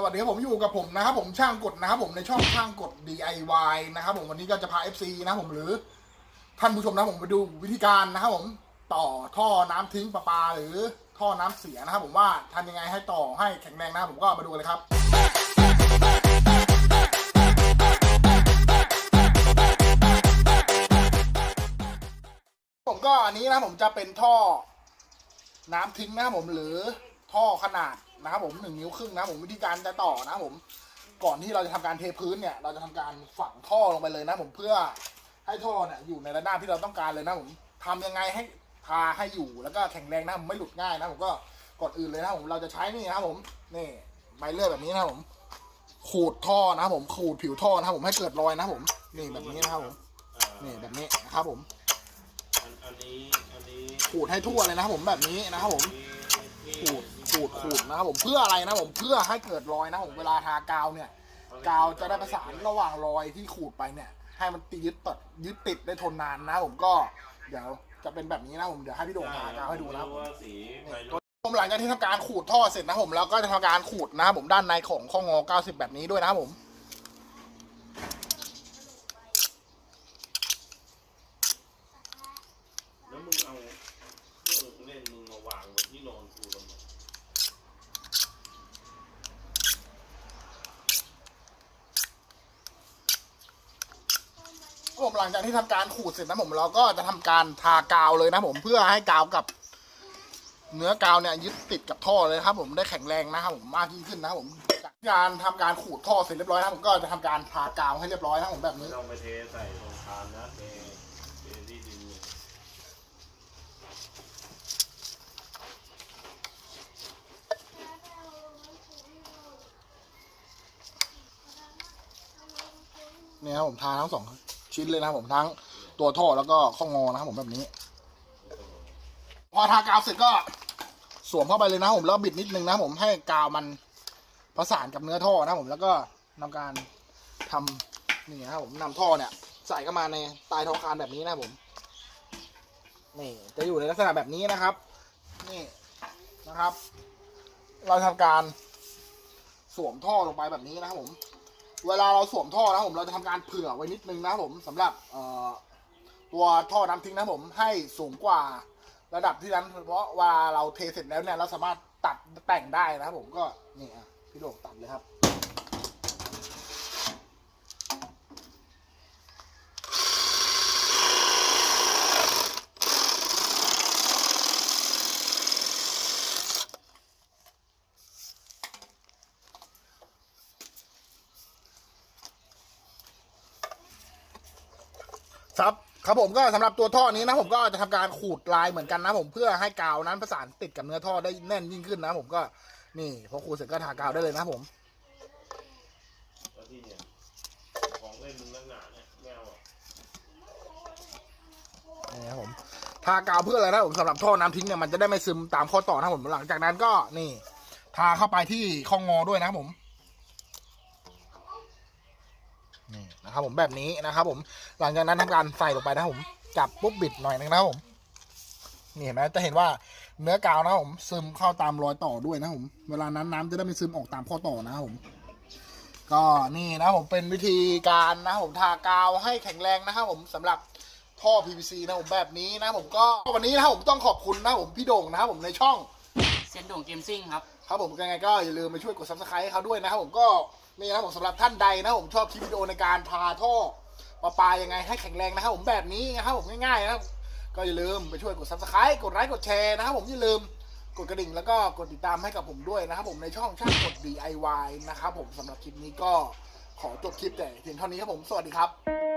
สวัสดีครับผมอยู่กับผมนะครับผมช่างกดนะครับผมในช่องช่างกด DIY นะครับผมวันนี้ก็จะพา FC นะครับผมหรือ ท่านผู้ชมนะผมไปดูวิธีการนะครับผมต่อท่อน้ำทิ้งประปา หรือท่อน้ำเสียนะครับผมว่าทำยังไงให้ต่อให้แข็งแรงนะผมก็มาดูเลยครับผมก็อันนี้นะผมจะเป็นท่อน้ำทิ้งนะครับผมหรือ ท่อขนาดนะครับผมหนึ่งนิ้วครึ่งนะครับผมวิธีการจะต่อนะครับผมก่อนที่เราจะทำการเทพื้นเนี่ย เราจะทำการฝังท่อลงไปเลยนะผมเพื่อให้ท่อเนี่ยอยู่ในระนาบที่เราต้องการเลยนะผมทำยังไงให้ทาให้อยู่แล้วก็แข็งแรงนะผมไม่หลุดง่ายนะผมก็ก่อนอื่นเลยนะผมเราจะใช้นี่นะครับผมนี่ใบเลื่อยแบบนี้นะครับผม ขูดท่อนะครับผมขูดผิวท่อนะครับผมให้เกิดรอยนะครับผมนี่แบบนี้นะครับผมอ่านี่แบบนี้นะครับผมอันอันนี้อันนี้ขูดให้ทั่วเลยนะครับผมแบบนี้นะครับผมที่ขูดขู ดขูดนะครับผมเพื่ออะไรนะผมเพื่อให้เกิดรอยนะผมเวลาทากาวเนี่ย กาวจะได้ประสานระหว่างรอยที่ขูดไปเนี่ย ให้มันติดยึดติดยึดติดได้ทนนานนะผมก็เดี๋ยวจะเป็นแบบนี้นะผมเดี๋ยวให้พี่โด่งทากาวให้ดูนะครับว่าสีไปผมหลังจากที่ทำการขูดท่อเสร็จนะครับผมแล้วก็จะทำการขูดนะครับผมด้านในของข้องอ90 แบบนี้ด้วยนะครับผม แล้วมึงเอาเครื่องเล่นมึงมาวางบนที่นอนกูทำไม ผมหลังจากที่ทำการขูดเสร็จนะผมเราก็จะทำการทากาวเลยนะผมเพื่อให้กาวกับ เนื้อกาวเนี่ยยึดติดกับท่อเลยครับ ผมได้แข็งแรงนะครับผมมากยิ่งขึ้นนะครับผมจากการทำการขูดท่อเสร็จเรียบร้อยนะผมก็จะทำการทากาวให้เรียบร้อยนะผมแบบนี้ต้องไปเทใส่ตรงคานนะเทเทที่ดินเนี่ยผมทาทั้งสอง ชิ้นเลยนะครับผมทั้งตัวท่อแล้วก็ข้องอนะครับผมแบบนี้ พอทากาวเสร็จก็สวมเข้าไปเลยนะผมแล้วบิดนิดนึงนะผมให้กาวมันประสานกับเนื้อท่อนะผมแล้วก็ทำการทำนี่นะครับผมนำท่อเนี่ยใส่เข้ามาในใต้ท้องคานแบบนี้นะผมนี่จะอยู่ในลักษณะแบบนี้นะครับ นี่นะครับ เราทำการสวมท่อลงไปแบบนี้นะครับผม เวลาเราสวมท่อนะครับผมเราจะทำการเผื่อไว้นิดนึงนะครับผมสำหรับตัวท่อน้ำทิ้งนะครับผมให้สูงกว่าระดับที่นั้น เพราะว่าเราเทเสร็จแล้วเนี่ยเราสามารถตัดแต่งได้นะครับผมก็นี่พี่โด่งตัดเลยครับ ครับครับผมก็สำหรับตัวท่อนี้นะผมก็จะทำการขูดลายเหมือนกันนะผมเพื่อให้กาวนั้นประสานติดกับเนื้อท่อได้แน่นยิ่งขึ้นนะผมก็นี่พอขูดเสร็จก็ทากาวได้เลยนะผมแล้วที่เนี่ยของเล่นมึงนักหนาเนี่ยแมวอะนี่ครับผมทากาวเพื่ออะไรนะผมสำหรับท่อน้ำทิ้งเนี่ยมันจะได้ไม่ซึมตามข้อต่อนะผมหลังจากนั้นก็นี่ ทาเข้าไปที่ข้องอด้วยนะครับผม นี่นะครับผมแบบนี้นะครับผมหลังจากนั้นทำการใส่ลงไปนะครับผมจับปุ๊บบิดหน่อยนึงนะครับผมนี่เห็นไหมจะเห็นว่าเนื้อกาวนะครับผมซึมเข้าตามรอยต่อด้วยนะครับผมเวลานั้นน้ำจะได้ไม่ซึมออกตามข้อต่อนะครับผมก็นี่นะครับผมเป็นวิธีการนะครับผมทากาวให้แข็งแรงนะครับผมสำหรับท่อ PVC นะครับผมแบบนี้นะครับผมก็วันนี้นะครับผมต้องขอบคุณนะครับผมพี่โด่งนะครับผมในช่องเซนโด่งเกมซิ่งครับครับผมยังไงก็อย่าลืมไปช่วยกด subscribe ให้เขาด้วยนะครับผมก็ นี่นะผมสำหรับท่านใดนะผมชอบคลิปวิดีโอในการทาท่อประปายังไงให้แข็งแรงนะครับผมแบบนี้นะครับผมง่ายๆนะครับก็อย่าลืมไปช่วยกด subscribe กดไลค์กดแชร์นะครับผมอย่าลืมกดกระดิ่งแล้วก็กดติดตามให้กับผมด้วยนะครับผมในช่องช่างกด DIY นะครับผมสำหรับคลิปนี้ก็ขอจบคลิปแต่เพียงเท่านี้ครับผมสวัสดีครับ